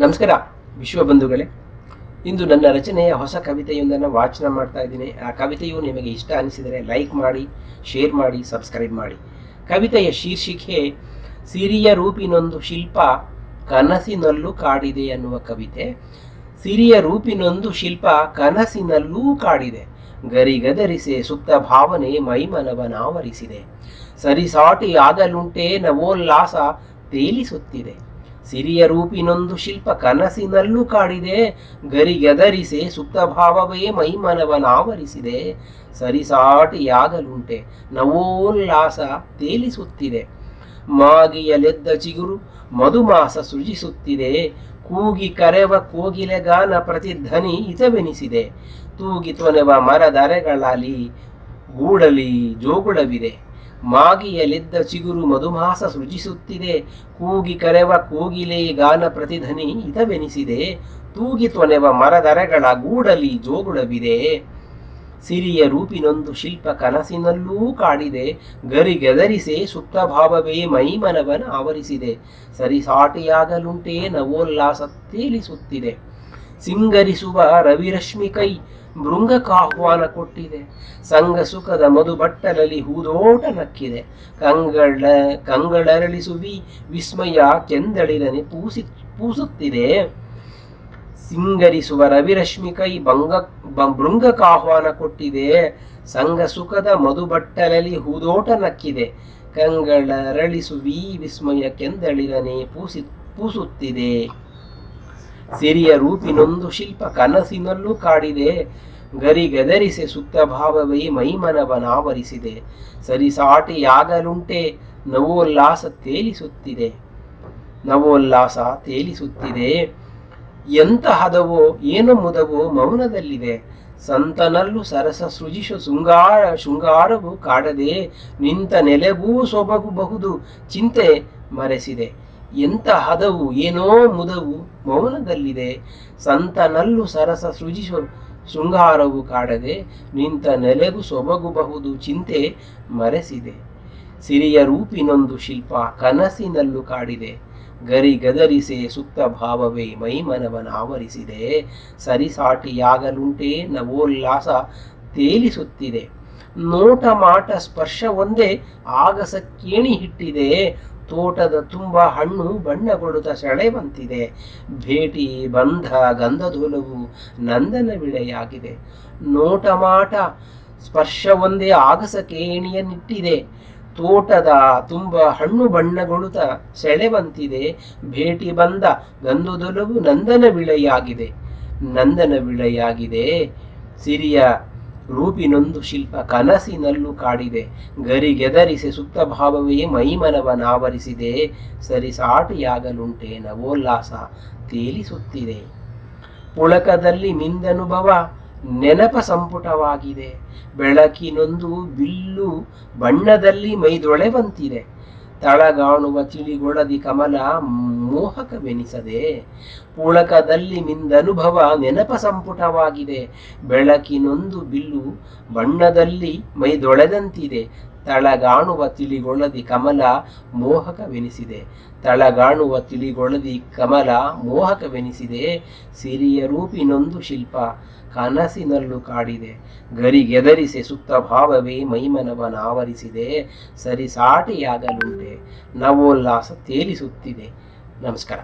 ನಮಸ್ಕಾರ, ವಿಶ್ವ ಬಂಧುಗಳೇ. ಇಂದು ನನ್ನ ರಚನೆಯ ಹೊಸ ಕವಿತೆಯೊಂದನ್ನು ವಾಚನ ಮಾಡ್ತಾ ಇದ್ದೀನಿ. ಆ ಕವಿತೆಯು ನಿಮಗೆ ಇಷ್ಟ ಅನಿಸಿದರೆ ಲೈಕ್ ಮಾಡಿ, ಶೇರ್ ಮಾಡಿ, ಸಬ್ಸ್ಕ್ರೈಬ್ ಮಾಡಿ. ಕವಿತೆಯ ಶೀರ್ಷಿಕೆ, ಸಿರಿಯ ರೂಪಿನೊಂದು ಶಿಲ್ಪ ಕನಸಿನಲ್ಲೂ ಕಾಡಿದೆ ಅನ್ನುವ ಕವಿತೆ. ಸಿರಿಯ ರೂಪಿನೊಂದು ಶಿಲ್ಪ ಕನಸಿನಲ್ಲೂ ಕಾಡಿದೆ. ಗರಿಗದರಿಸೆ ಸುಪ್ತ ಭಾವನೆ ಮೈಮನವನಾವರಿಸಿದೆ ಸರಿಸಾಟಿ ಆಗಲುಂಟೆ ನವೋಲ್ಲಾಸ ತೇಲಿಸುತ್ತಿದೆ. ಸಿರಿಯ ರೂಪಿನೊಂದು ಶಿಲ್ಪ ಕನಸಿನಲ್ಲೂ ಕಾಡಿದೆ, ಗರಿಗೆದರಿಸೆ ಸುಪ್ತ ಭಾವವೇ ಮೈಮನವನಾವರಿಸಿದೆ ಸರಿಸಾಟಿಯಾಗಲುಂಟೆ, ನವೋಲ್ಲಾಸ ತೇಲಿಸುತ್ತಿದೆ. ಮಾಗಿಯಲೆದ್ದ ಚಿಗುರು ಮಧುಮಾಸ ಸೃಜಿಸುತ್ತಿದೆ. ಕೂಗಿ ಕರೆವ ಕೋಗಿಲೆಗಾನ ಪ್ರತಿಧ್ವನಿ ಹಿತವೆನಿಸಿದೆ ತೂಗಿ ತೊನೆವ ಮರದರೆಗಳಲ್ಲಿ ಗೂಡಲಿ ಜೋಗುಳವಿದೆ. ಮಾಗಿಯಲೆದ್ದ ಚಿಗುರು ಮಧುಮಾಸ ಸೃಜಿಸುತ್ತಿದೆ. ಕೂಗಿ ಕರೆವ ಕೋಗಿಲೆ ಗಾನ ಪ್ರತಿಧ್ವನಿ ಹಿತವೆನಿಸಿದೆ ತೂಗಿ ತೊನೆವ ಮರದರಗಳ ಗೂಡಲಿ ಜೋಗುಳವಿದೆ. ಸಿರಿಯ ರೂಪಿನೊಂದು ಶಿಲ್ಪ ಕನಸಿನಲ್ಲೂ ಕಾಡಿದೆ. ಗರಿಗೆದರಿಸೆ ಸುಪ್ತ ಭಾವವೇ ಮೈಮನವನ ಆವರಿಸಿದೆ. ಸರಿಸಾಟಿಯಾಗಲುಂಟೇ ನವೋಲ್ಲಾಸ ತೇಲಿಸುತ್ತಿದೆ. ಸಿಂಗರಿಸುವ ರವಿರಶ್ಮಿ ಕೈ ಭೃಂಗಕಾಹ್ವಾನ ಕೊಟ್ಟಿದೆ. ಸಂಘ ಸುಖದ ಮಧು ಹೂದೋಟ ನಕ್ಕಿದೆ. ಕಂಗಳ, ಕಂಗಳರಳಿಸುವಿ, ವಿಸ್ಮಯ ಕೆಂದಳಿರನೆ ಪೂಸಿ, ಪೂಸುತ್ತಿದೆ. ಸಿಂಗರಿಸುವ ರವಿರಶ್ಮಿ ಕೈ ಭಂಗ ಭೃಂಗಕಾಹ್ವಾನ ಕೊಟ್ಟಿದೆ. ಸಂಘ ಸುಖದ ಮಧುಬಟ್ಟಲಲ್ಲಿ ಹೂದೋಟ ನಕ್ಕಿದೆ. ಕಂಗಳರಳಿಸುವಿ, ವಿಸ್ಮಯ ಕೆಂದಳಿರನೆ ಪೂಸಿ, ಪೂಸುತ್ತಿದೆ. ಸಿರಿಯ ರೂಪಿನೊಂದು ಶಿಲ್ಪ ಕನಸಿನಲ್ಲೂ ಕಾಡಿದೆ. ಗರಿಗೆದರಿಸೆ ಸುತ್ತ ಭಾವವೇ ಮೈಮನವನಾವರಿಸಿದೆ ಸರಿಸಾಟಿಯಾಗಲುಂಟೆ ನವೋಲ್ಲಾಸ ತೇಲಿಸುತ್ತಿದೆ. ನವೋಲ್ಲಾಸ ತೇಲಿಸುತ್ತಿದೆ. ಎಂತ ಹದವೋ ಏನು ಮುದವೋ ಮೌನದಲ್ಲಿದೆ. ಸಂತನಲ್ಲೂ ಸರಸ ಸೃಜಿಸು ಶೃಂಗಾರ, ಶೃಂಗಾರವು ಕಾಡದೆ ನಿಂತ ನೆಲೆಗೂ ಸೊಬಗಬಹುದು ಚಿಂತೆ ಮರೆಸಿದೆ. ಎಂತ ಹದವು ಏನೋ ಮುದವು ಮೌನದಲ್ಲಿದೆ. ಸಂತನಲ್ಲು ಸರಸ ಸೃಜಿಸು ಶೃಂಗಾರವು ಕಾಡದೆ ನಿಂತ ನೆಲೆಗೂ ಸೊಬಗುಬಹುದು ಚಿಂತೆ ಮರೆಸಿದೆ. ಸಿರಿಯ ರೂಪಿನೊಂದು ಶಿಲ್ಪ ಕನಸಿನಲ್ಲೂ ಕಾಡಿದೆ. ಗರಿ ಗದರಿಸೆ ಸುಪ್ತ ಭಾವವೇ ಮೈಮನವನಾವರಿಸಿದೆ ಸರಿಸಾಟಿಯಾಗಲುಂಟೇ ನವೋಲ್ಲಾಸ ತೇಲಿಸುತ್ತಿದೆ. ನೋಟ ಮಾಟ ಸ್ಪರ್ಶ ಒಂದೇ ಆಗಸ ಕೇಣಿ ಹಿಟ್ಟಿದೆ. ತೋಟದ ತುಂಬ ಹಣ್ಣು ಬಣ್ಣ ಕೊಡುತ್ತ ಸೆಳೆವಂತಿದೆ ಭೇಟಿ ಬಂಧ ಗಂಧದೊಲವು ನಂದನ ವಿಳೆಯಾಗಿದೆ. ನೋಟ ಮಾಟ ಸ್ಪರ್ಶ ಒಂದೇ ಆಗಸ ಕೇಣಿಯನ್ನಿಟ್ಟಿದೆ ತೋಟದ ತುಂಬ ಹಣ್ಣು ಬಣ್ಣಗೊಳುತ್ತ ಸೆಳೆವಂತಿದೆ ಭೇಟಿ ಬಂದ ಗಂಧದೊಲವು ನಂದನ ವಿಳೆಯಾಗಿದೆ. ನಂದನ ವಿಳೆಯಾಗಿದೆ. ಸಿರಿಯ ರೂಪಿನೊಂದು ಶಿಲ್ಪ ಕನಸಿನಲ್ಲೂ ಕಾಡಿದೆ. ಗರಿಗೆದರಿಸಿ ಸುಪ್ತ ಭಾವವೇ ಮೈಮನವನಾವರಿಸಿದೆ ಸರಿಸಾಟಿಯಾಗಲುಂಟೆ ನವೋಲ್ಲಾಸ ತೇಲಿಸುತ್ತಿದೆ. ಪುಳಕದಲ್ಲಿ ಮಿಂದನುಭವ ನೆನಪ ಸಂಪುಟವಾಗಿದೆ. ಬೆಳಕಿನೊಂದು ಬಿಲ್ಲು ಬಣ್ಣದಲ್ಲಿ ಮೈದೊಳೆವಂತಿದೆ ತಳಗಾಣುವ ತಿಳಿಗೊಳದಿ ಕಮಲ ಮೋಹಕವೆನಿಸದೆ ಪುಳಕದಲ್ಲಿ ಮಿಂದನುಭವ ನೆನಪ ಸಂಪುಟವಾಗಿದೆ. ಬೆಳಕಿನೊಂದು ಬಿಲ್ಲು ಬಣ್ಣದಲ್ಲಿ ಮೈದೊಳೆದಂತಿದೆ. ತಳಗಾಣುವ ತಿಳಿಗೊಳದಿ ಕಮಲ ಮೋಹಕವೆನಿಸಿದೆ. ತಳಗಾಣುವ ತಿಳಿಗೊಳದಿ ಕಮಲ ಮೋಹಕವೆನಿಸಿದೆ. ಸಿರಿಯ ರೂಪಿನೊಂದು ಶಿಲ್ಪ ಕನಸಿನಲ್ಲೂ ಕಾಡಿದೆ. ಗರಿಗೆದರಿಸಿ ಸುತ್ತ ಭಾವವೇ ಮೈಮನವನಾವರಿಸಿದೆ ಸರಿಸಾಟಿಯಾಗಲುಂಟೆ ನವೋಲ್ಲಾಸ ತೇಲಿಸುತ್ತಿದೆ. ನಮಸ್ಕಾರ.